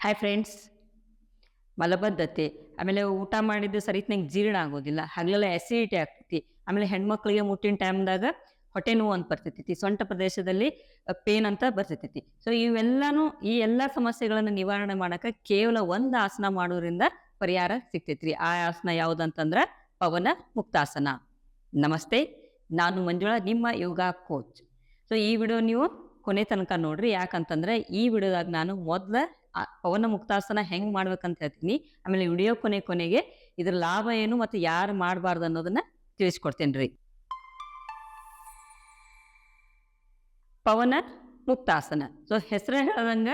Hi friends ಮಲಬದ್ಧತೆ. ಆಮೇಲೆ ಊಟ ಮಾಡಿದ್ದು ಸರಿತ್ನಂಗೆ ಜೀರ್ಣ ಆಗೋದಿಲ್ಲ. ಹಗಲೆಲ್ಲ ಆ್ಯಸಿಡಿಟಿ ಆಗ್ತೈತಿ. ಆಮೇಲೆ ಹೆಣ್ಮಕ್ಳಿಗೆ ಮುಟ್ಟಿನ ಟೈಮ್ದಾಗ ಹೊಟ್ಟೆ ನೋವು ಅಂತ ಬರ್ತೈತಿ. ಸೊಂಟ ಪ್ರದೇಶದಲ್ಲಿ ಪೇನ್ ಅಂತ ಬರ್ತೈತಿ. ಸೊ ಇವೆಲ್ಲಾನು, ಈ ಎಲ್ಲ ಸಮಸ್ಯೆಗಳನ್ನು ನಿವಾರಣೆ ಮಾಡೋಕೆ ಕೇವಲ ಒಂದು ಆಸನ ಮಾಡೋದ್ರಿಂದ ಪರಿಹಾರ ಸಿಗ್ತೈತ್ರಿ. ಆ ಆಸನ ಯಾವುದಂತಂದ್ರೆ ಪವನ ಮುಕ್ತಾಸನ. ನಮಸ್ತೆ. ನಾನು ಮಂಜುಳಾ, ನಿಮ್ಮ ಯೋಗ ಕೋಚ್ ಸೊ ಈ ವಿಡಿಯೋ ನೀವು ಕೊನೆ ತನಕ ನೋಡ್ರಿ. ಯಾಕಂತಂದ್ರೆ ಈ ವಿಡಿಯೋದಾಗ ನಾನು ಮೊದಲ ಪವನ ಮುಕ್ತಾಸನ ಹೆಂಗ್ ಮಾಡ್ಬೇಕಂತ ಹೇಳ್ತೀನಿ. ಆಮೇಲೆ ವಿಡಿಯೋ ಕೊನೆ ಕೊನೆಗೆ ಇದ್ರ ಲಾಭ ಏನು ಮತ್ತು ಯಾರು ಮಾಡಬಾರ್ದು ಅನ್ನೋದನ್ನ ತಿಳಿಸ್ಕೊಡ್ತೇನೆ ರೀ. ಪವನ ಮುಕ್ತಾಸನ. ಸೊ ಹೆಸರು ಹೇಳ್ದಂಗ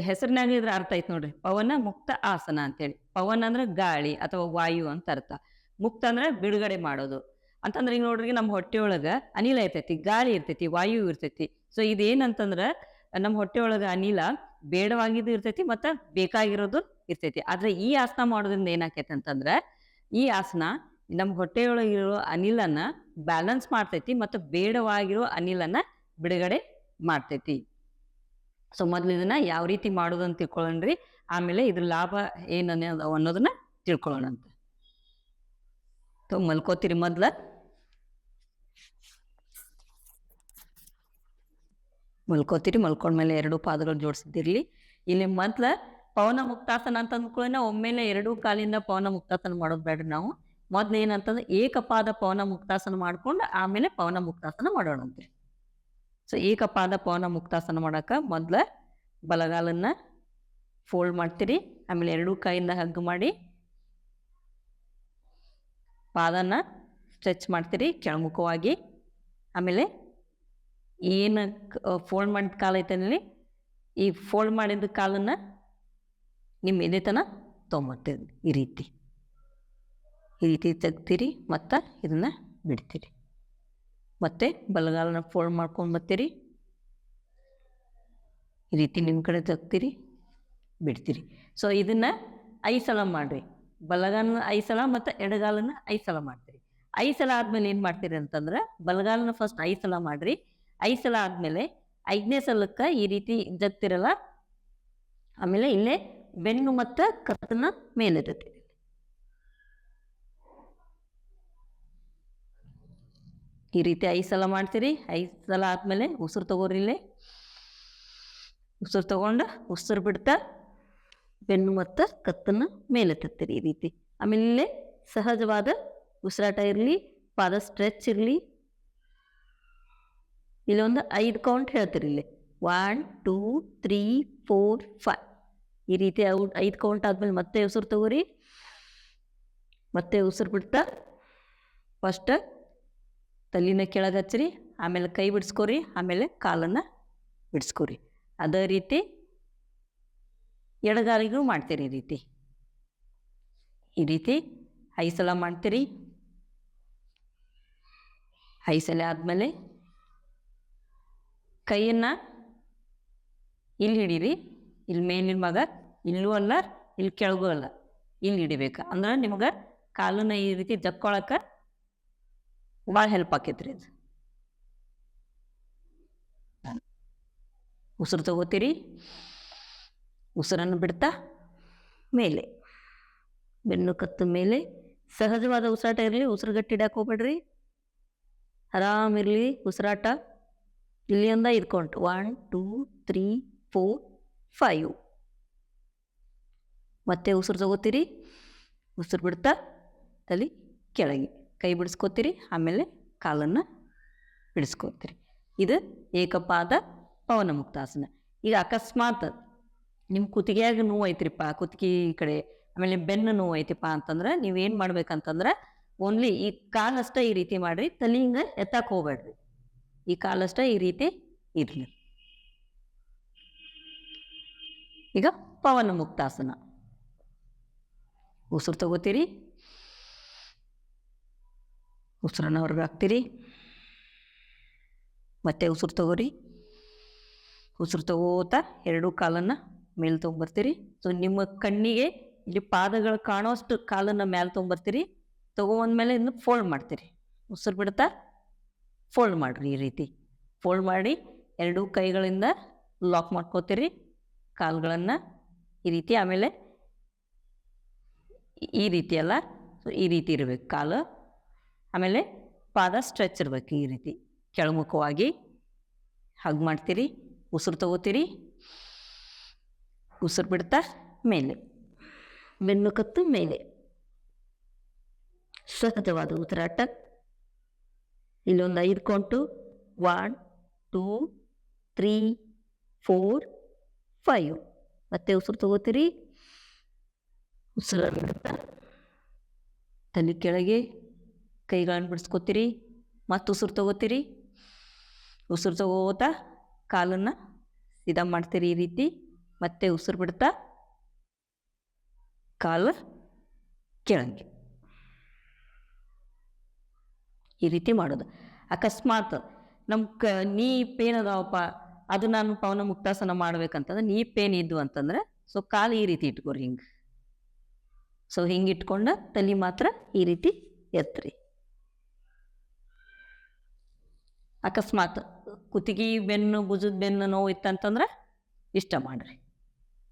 ಹೆಸರಿನಾಗ ಇದ್ರ ಅರ್ಥ ಐತೆ ನೋಡ್ರಿ. ಪವನ ಮುಕ್ತ ಆಸನ ಅಂತೇಳಿ. ಪವನ ಅಂದ್ರೆ ಗಾಳಿ ಅಥವಾ ವಾಯು ಅಂತ ಅರ್ಥ. ಮುಕ್ತ ಅಂದ್ರೆ ಬಿಡುಗಡೆ ಮಾಡೋದು. ಅಂತಂದ್ರೆ ಈಗ ನೋಡ್ರಿ ನಮ್ಮ ಹೊಟ್ಟೆಯೊಳಗ ಅನಿಲ ಇರ್ತೈತಿ, ಗಾಳಿ ಇರ್ತೈತಿ, ವಾಯು ಇರ್ತೈತಿ. ಸೊ ಇದೇನಂತಂದ್ರ ನಮ್ಮ ಹೊಟ್ಟೆಯೊಳಗ ಅನಿಲ ಬೇಡವಾಗಿದ್ದು ಇರ್ತೈತಿ ಮತ್ತು ಬೇಕಾಗಿರೋದು ಇರ್ತೈತಿ. ಆದ್ರೆ ಈ ಆಸನ ಮಾಡೋದ್ರಿಂದ ಏನಾಕೈತೆ ಅಂತಂದ್ರೆ ಈ ಆಸನ ನಮ್ಮ ಹೊಟ್ಟೆಯೊಳಗಿರೋ ಅನಿಲನ ಬ್ಯಾಲೆನ್ಸ್ ಮಾಡ್ತೈತಿ ಮತ್ತು ಬೇಡವಾಗಿರೋ ಅನಿಲನ ಬಿಡುಗಡೆ ಮಾಡ್ತೈತಿ. ಸೊ ಮೊದ್ಲು ಇದನ್ನ ಯಾವ ರೀತಿ ಮಾಡೋದು ಅಂತ ತಿಳ್ಕೊಳ್ಳೋಣ್ರಿ. ಆಮೇಲೆ ಇದ್ರ ಲಾಭ ಏನು ಅನ್ನೋದನ್ನ ತಿಳ್ಕೊಳ್ಳೋಣ ಅಂತ ಮಲ್ಕೋತೀರಿ ಮೊದ್ಲ. ಮಲ್ಕೋತೀರಿ, ಮಲ್ಕೊಂಡ್ಮೇಲೆ ಎರಡು ಪಾದಗಳು ಜೋಡಿಸಿದ್ದಿರಲಿ. ಇಲ್ಲಿ ಮೊದ್ಲು ಪವನ ಮುಕ್ತಾಸನ ಅಂತ ಅಂದ್ಕೊಳ್ಳೋಣ, ಒಮ್ಮೆಲೆ ಎರಡೂ ಕಾಲಿಂದ ಪವನ ಮುಕ್ತಾಸನ ಮಾಡೋದು ಬೇಡ್ರಿ ನಾವು. ಮೊದ್ಲು ಏನಂತಂದ್ರೆ ಏಕಪಾದ ಪವನ ಮುಕ್ತಾಸನ ಮಾಡ್ಕೊಂಡು ಆಮೇಲೆ ಪವನ ಮುಕ್ತಾಸನ ಮಾಡೋಣಂತೆ ಸೊ ಏಕಪಾದ ಪವನ ಮುಕ್ತಾಸನ ಮಾಡಕ ಮೊದ್ಲ ಬಲಗಾಲನ್ನ ಫೋಲ್ಡ್ ಮಾಡ್ತೀರಿ, ಆಮೇಲೆ ಎರಡೂ ಕೈಯಿಂದ ಹಗ್ಗ ಮಾಡಿ, ಪಾದನ ಸ್ಟ್ರೆಚ್ ಮಾಡ್ತೀರಿ, ಕೆಳಮುಖವಾಗಿ, ಆಮೇಲೆ ಏನು ಫೋಲ್ಡ್ ಮಾಡಿದ ಕಾಲು ಐತನಲ್ಲಿ ಈ ಫೋಲ್ಡ್ ಮಾಡಿದ ಕಾಲನ್ನು ನಿಮ್ಮ ಎದೆ ತನ ತೊಗೊಂಬರ್ತೀರಿ ಈ ರೀತಿ. ಈ ರೀತಿ ತೆಗ್ತೀರಿ ಮತ್ತು ಇದನ್ನು ಬಿಡ್ತೀರಿ. ಮತ್ತು ಬಲಗಾಲನ ಫೋಲ್ಡ್ ಮಾಡ್ಕೊಂಡು ಬರ್ತೀರಿ ಈ ರೀತಿ ನಿಮ್ಮ ಕಡೆ ತೆಗ್ತೀರಿ ಬಿಡ್ತೀರಿ. ಸೊ ಇದನ್ನು ಐದು ಸಲ ಮಾಡಿರಿ. ಬಲಗಾಲನ ಐದು ಸಲ ಮತ್ತು ಎಡಗಾಲನ ಐದು ಸಲ ಮಾಡ್ತೀರಿ. ಐದು ಸಲ ಆದಮೇಲೆ ಏನು ಮಾಡ್ತೀರಿ ಅಂತಂದ್ರೆ, ಬಲಗಾಲನ ಫಸ್ಟ್ ಐದು ಸಲ ಮಾಡಿರಿ. ಐದು ಸಲ ಆದಮೇಲೆ ಐದನೇ ಸಲಕ್ಕೆ ಈ ರೀತಿ ಜಗ್ತಿರಲ್ಲ ಆಮೇಲೆ ಇಲ್ಲೇ ಬೆನ್ನು ಮತ್ತು ಕತ್ತನ ಮೇಲೆ ಜೊತೆ ಈ ರೀತಿ ಐದು ಸಲ ಮಾಡ್ತೀರಿ, ಐದು ಸಲ ಆದಮೇಲೆ ಉಸಿರು ತಗೋರಿ ಇಲ್ಲೇ. ಉಸಿರು ತಗೊಂಡು ಉಸಿರು ಬಿಡ್ತಾ ಬೆನ್ನು ಮತ್ತು ಕತ್ತನ್ನು ಮೇಲೆ ತತ್ತೀರಿ ಈ ರೀತಿ. ಆಮೇಲೆ ಸಹಜವಾದ ಉಸಿರಾಟ ಇರಲಿ, ಪಾದ ಸ್ಟ್ರೆಚ್ ಇರಲಿ ಇಲ್ಲೊಂದು ಐದು ಕೌಂಟ್ ಹೇಳ್ತೀರಿ ಇಲ್ಲಿ. One two three four five ಈ ರೀತಿ ಐದು ಕೌಂಟ್ ಆದಮೇಲೆ ಮತ್ತೆ ಉಸಿರು ತಗೋರಿ. ಮತ್ತೆ ಉಸಿರು ಬಿಡ್ತಾ ಫಸ್ಟ್ ತಲೆನ ಕೆಳಗೆ ಹಚ್ಚಿರಿ. ಆಮೇಲೆ ಕೈ ಬಿಡಿಸ್ಕೊರಿ. ಆಮೇಲೆ ಕಾಲನ್ನು ಬಿಡಿಸ್ಕೊರಿ. ಅದೇ ರೀತಿ ಎಡಗಾಲಿಗೂ ಮಾಡ್ತೀರಿ ಈ ರೀತಿ. ಈ ರೀತಿ ಐದು ಸಲ ಮಾಡ್ತೀರಿ. ಐದು ಸಲ ಆದಮೇಲೆ ಕೈಯನ್ನು ಇಲ್ಲಿ ಹಿಡೀರಿ, ಇಲ್ಲಿ ಮೇಲಿನ ಮಗ, ಇಲ್ಲೂ ಅಲ್ಲ ಇಲ್ಲಿ ಕೆಳಗೂ ಅಲ್ಲ ಇಲ್ಲಿ ಹಿಡಿಬೇಕು. ಅಂದ್ರೆ ನಿಮಗೆ ಕಾಲನ್ನ ಈ ರೀತಿ ಜಕ್ಕೊಳಕ್ಕೆ ಭಾಳ ಹೆಲ್ಪ್ ಆಕೈತ್ರಿ ಇದು. ಉಸಿರು ತಗೋತೀರಿ, ಉಸಿರನ್ನು ಬಿಡ್ತಾ ಮೇಲೆ. ಬೆನ್ನು ಕತ್ತು ಮೇಲೆ. ಸಹಜವಾದ ಉಸಿರಾಟ ಇರಲಿ, ಉಸಿರು ಗಟ್ಟಿ ಹಿಡಕ್ಕೆ ಹೋಗ್ಬೇಡ್ರಿ. ಆರಾಮಿರಲಿ ಉಸಿರಾಟ. ಇಲ್ಲಿಂದ ಇದ್ಕೊಂಡು one two three four five ಮತ್ತೆ ಉಸಿರು ತಗೋತೀರಿ ಉಸಿರು ಬಿಡ್ತಾ ತಲೆ ಕೆಳಗೆ. ಕೈ ಬಿಡಿಸ್ಕೋತೀರಿ, ಆಮೇಲೆ ಕಾಲನ್ನು ಬಿಡಿಸ್ಕೋತೀರಿ ಇದು ಏಕಪಾದ ಪವನ ಮುಕ್ತಾಸನ ಈಗ ಅಕಸ್ಮಾತ್ ನಿಮ್ಮ ಕುತ್ತಿಗೆಯಾಗ ನೋವು ಐತ್ರಿಪ್ಪ ಕುತ್ತಿಗೆ ಕಡೆ, ಆಮೇಲೆ ಬೆನ್ನು ನೋವು ಐತಿಪ್ಪ ಅಂತಂದ್ರೆ ನೀವೇನು ಮಾಡ್ಬೇಕಂತಂದ್ರೆ ಓನ್ಲಿ ಈ ಕಾಲಷ್ಟೇ ಈ ರೀತಿ ಮಾಡಿರಿ, ತಲೆ ಹಿಂಗೆ ಎತ್ತಕ್ಕೆ ಹೋಗ್ಬೇಡ್ರಿ ಈ ಕಾಲಷ್ಟ ಈ ರೀತಿ ಇರಲಿ. ಈಗ ಪವನ ಮುಕ್ತಾಸನ. ಉಸಿರು ತಗೋತೀರಿ. ಉಸಿರನ್ನ ಹೊರಗೆ ಹಾಕ್ತೀರಿ. ಮತ್ತೆ ಉಸಿರು ತಗೋರಿ. ಉಸಿರು ತಗೋತಾ ಎರಡೂ ಕಾಲನ್ನು ಮೇಲೆ ತೊಗೊಂಬರ್ತೀರಿ. ಸೊ ನಿಮ್ಮ ಕಣ್ಣಿಗೆ ಇಲ್ಲಿ ಪಾದಗಳು ಕಾಣೋಷ್ಟು ಕಾಲನ್ನು ಮೇಲೆ ತೊಗೊಂಬರ್ತೀರಿ. ತೊಗೊಂಬಂದ್ಮೇಲೆ ಇನ್ನು ಫೋಲ್ಡ್ ಮಾಡ್ತೀರಿ. ಉಸಿರು ಬಿಡ್ತಾ ಫೋಲ್ಡ್ ಮಾಡಿರಿ ಈ ರೀತಿ. ಫೋಲ್ಡ್ ಮಾಡಿ ಎರಡೂ ಕೈಗಳಿಂದ ಲಾಕ್ ಮಾಡ್ಕೋತೀರಿ. ಕಾಲುಗಳನ್ನು ಈ ರೀತಿ ಆಮೇಲೆ ಈ- ರೀತಿ ಅಲ್ಲ. ಸೊ ಈ ರೀತಿ ಇರಬೇಕು ಕಾಲು. ಆಮೇಲೆ ಪಾದ ಸ್ಟ್ರೆಚ್ ಇರಬೇಕು ಈ ರೀತಿ. ಕೆಳಮುಖವಾಗಿ ಹಗ್ ಮಾಡ್ತೀರಿ. ಉಸಿರು ತಗೋತೀರಿ. ಉಸಿರು ಬಿಡ್ತಾ ಮೇಲೆ. ಬೆನ್ನು ಕತ್ತು ಮೇಲೆ. ಸಹಜವಾದ ಉಸಿರಾಟ. ಇಲ್ಲೊಂದು ಐದು count one two three four five ಮತ್ತೆ ಉಸಿರು ತಗೋತೀರಿ. ಉಸಿರು ತಲೆ ಕೆಳಗೆ ಕೈಗಳನ್ನು ಬಿಡಿಸ್ಕೋತೀರಿ. ಮತ್ತು ಉಸಿರು ತಗೋತೀರಿ. ಉಸಿರು ತಗೋತಾ ಕಾಲನ್ನು ಇದ ಮಾಡ್ತೀರಿ ಈ ರೀತಿ. ಮತ್ತೆ ಉಸಿರು ಬಿಡ್ತಾ ಕಾಲು ಕೆಳಗೆ. ಈ ರೀತಿ ಮಾಡೋದು. ಅಕಸ್ಮಾತ್ ನಮ್ಮ ಕ, ನೀ ಪೇನ್ ಅದಾವಪ್ಪ, ಅದು ನಾನು ಪವನ ಮುಕ್ತಾಸನ ಮಾಡ್ಬೇಕಂತಂದ್ರೆ ನೀ ಪೇನ್ ಇದ್ದು ಅಂತಂದ್ರೆ, ಸೊ ಕಾಲು ಈ ರೀತಿ ಇಟ್ಕೊರಿ ಹಿಂಗೆ. ಸೊ ಹಿಂಗೆ ಇಟ್ಕೊಂಡು ತಲೆ ಮಾತ್ರ ಈ ರೀತಿ ಎತ್ತರಿ ಅಕಸ್ಮಾತ್ ಕುತ್ತಿಗೆ ಬೆನ್ನು, ಭುಜದ ಬೆನ್ನು ನೋವು ಇತ್ತಂತಂದ್ರೆ ಇಷ್ಟ ಮಾಡಿರಿ.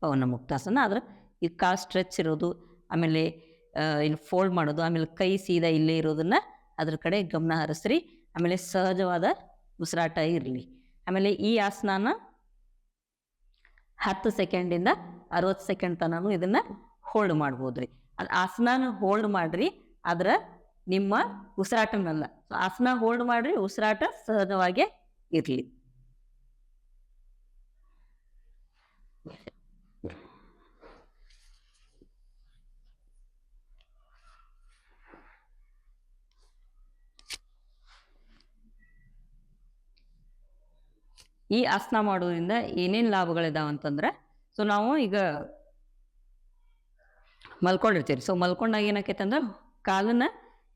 ಪವನ ಮುಕ್ತಾಸನ ಆದ್ರೆ ಈ ಕಾಲು ಸ್ಟ್ರೆಚ್ ಇರೋದು, ಆಮೇಲೆ ಇಲ್ಲಿ ಫೋಲ್ಡ್ ಮಾಡೋದು, ಆಮೇಲೆ ಕೈ ಸೀದಾ ಇಲ್ಲೇ ಇರೋದನ್ನ ಅದ್ರ ಕಡೆ ಗಮನ ಹರಿಸ್ರಿ. ಆಮೇಲೆ ಸಹಜವಾದ ಉಸಿರಾಟ ಇರಲಿ. ಆಮೇಲೆ ಈ ಆಸನಾನ ಹತ್ತು ಸೆಕೆಂಡಿಂದ ಅರವತ್ತು ಸೆಕೆಂಡ್ ತನಕ ಇದನ್ನು ಹೋಲ್ಡ್ ಮಾಡ್ಬೋದು ರೀ ಅದು ಆಸನಾನ ಹೋಲ್ಡ್ ಮಾಡಿರಿ, ಅದರ ನಿಮ್ಮ ಉಸಿರಾಟನಲ್ಲ. ಆಸನ ಹೋಲ್ಡ್ ಮಾಡಿರಿ, ಉಸಿರಾಟ ಸಹಜವಾಗೇ ಇರಲಿ. ಈ ಆಸನ ಮಾಡೋದ್ರಿಂದ ಏನೇನು ಲಾಭಗಳಿದಾವೆ ಅಂತಂದ್ರೆ, ಸೊ ನಾವು ಈಗ ಮಲ್ಕೊಂಡಿರ್ತೀವಿ ಸೊ ಮಲ್ಕೊಂಡಾಗ ಏನಾಕೈತೆ ಅಂದ್ರೆ, ಕಾಲನ್ನ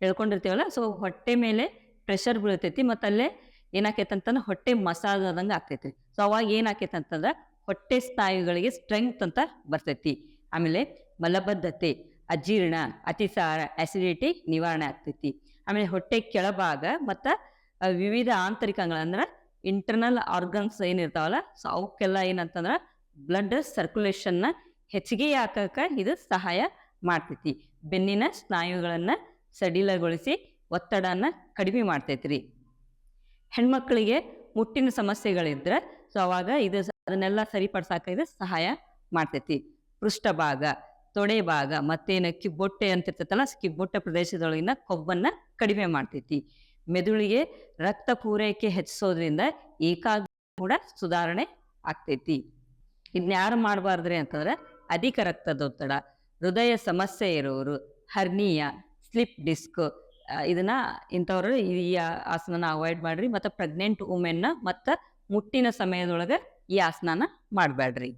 ಎಳ್ಕೊಂಡಿರ್ತೀವಲ್ಲ, ಸೊ ಹೊಟ್ಟೆ ಮೇಲೆ ಪ್ರೆಷರ್ ಬೀಳ್ತೈತಿ ಮತ್ತು ಅಲ್ಲೇ ಏನಾಕೈತೆ ಅಂತಂದ್ರೆ ಹೊಟ್ಟೆ ಮಸಾಜ್ ಆದಂಗೆ ಆಗ್ತೈತಿ. ಸೊ ಅವಾಗ ಏನಾಕೈತೆ ಅಂತಂದ್ರೆ, ಹೊಟ್ಟೆ ಸ್ನಾಯುಗಳಿಗೆ ಸ್ಟ್ರೆಂಗ್ತ್ ಅಂತ ಬರ್ತೈತಿ. ಆಮೇಲೆ ಮಲಬದ್ಧತೆ, ಅಜೀರ್ಣ, ಅತಿಸಾರ ಆಸಿಡಿಟಿ ನಿವಾರಣೆ ಆಗ್ತೈತಿ. ಆಮೇಲೆ ಹೊಟ್ಟೆ ಕೆಳಭಾಗ ಮತ್ತು ವಿವಿಧ ಅಂದ್ರೆ ಇಂಟರ್ನಲ್ ಆರ್ಗನ್ಸ್ ಏನಿರ್ತಾವಲ್ಲ ಸೊ ಅವಕ್ಕೆಲ್ಲ ಏನಂತಂದ್ರೆ ಬ್ಲಡ್ ಸರ್ಕ್ಯುಲೇಷನ್ನ ಹೆಚ್ಚಿಗೆ ಹಾಕಕ್ಕೆ ಇದು ಸಹಾಯ ಮಾಡ್ತೈತಿ. ಬೆನ್ನಿನ ಸ್ನಾಯುಗಳನ್ನು ಸಡಿಲಗೊಳಿಸಿ ಒತ್ತಡನ ಕಡಿಮೆ ಮಾಡ್ತೈತಿ ರೀ ಹೆಣ್ಮಕ್ಳಿಗೆ ಮುಟ್ಟಿನ ಸಮಸ್ಯೆಗಳಿದ್ರೆ ಸೊ ಅವಾಗ ಇದು ಅದನ್ನೆಲ್ಲ ಸರಿಪಡ್ಸಾಕ ಇದು ಸಹಾಯ ಮಾಡ್ತೈತಿ. ಪೃಷ್ಠಭಾಗ, ತೊಡೆ ಭಾಗ ಮತ್ತೇನು ಕಿಬ್ಬೊಟ್ಟೆ ಅಂತಿರ್ತೈತಲ್ಲ, ಕಿಬ್ಬೊಟ್ಟೆ ಪ್ರದೇಶದೊಳಗಿನ ಕೊಬ್ಬನ್ನ ಕಡಿಮೆ ಮಾಡ್ತೈತಿ. ಮೆದುಳಿಗೆ ರಕ್ತ ಪೂರೈಕೆ ಹೆಚ್ಚಿಸೋದ್ರಿಂದ ಏಕಾಗ್ರ ಕೂಡ ಸುಧಾರಣೆ ಆಗ್ತೈತಿ. ಇನ್ಯಾರು ಯಾರು ಮಾಡಬಾರ್ದ್ರಿ ಅಂತಂದ್ರೆ ಅಧಿಕ ರಕ್ತದೊತ್ತಡ, ಹೃದಯ ಸಮಸ್ಯೆ ಇರೋರು, ಹರ್ನಿಯ, ಸ್ಲಿಪ್ ಡಿಸ್ಕ್ ಇದನ್ನ ಇಂಥವ್ರು ಈ ಆಸನನ ಅವಾಯ್ಡ್ ಮಾಡ್ರಿ. ಮತ್ತು ಪ್ರೆಗ್ನೆಂಟ್ ವುಮೆನ್ನ ಮತ್ತು ಮುಟ್ಟಿನ ಸಮಯದೊಳಗೆ ಈ ಆಸನನ ಮಾಡಬೇಡ್ರಿ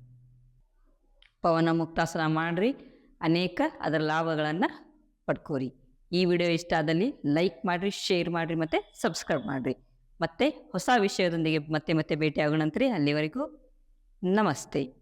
ಪವನ ಮುಕ್ತಾಸನ ಮಾಡ್ರಿ. ಅನೇಕ ಅದರ ಲಾಭಗಳನ್ನು ಪಡ್ಕೋರಿ. ಈ ವಿಡಿಯೋ ಇಷ್ಟ ಆದಲ್ಲಿ ಲೈಕ್ ಮಾಡಿರಿ, ಶೇರ್ ಮಾಡಿರಿ ಮತ್ತು ಸಬ್ಸ್ಕ್ರೈಬ್ ಮಾಡಿರಿ. ಮತ್ತೆ ಹೊಸ ವಿಷಯದೊಂದಿಗೆ ಮತ್ತೆ ಮತ್ತೆ ಭೇಟಿ ಆಗೋಣಂತ್ರಿ ಅಲ್ಲಿವರೆಗೂ ನಮಸ್ತೆ.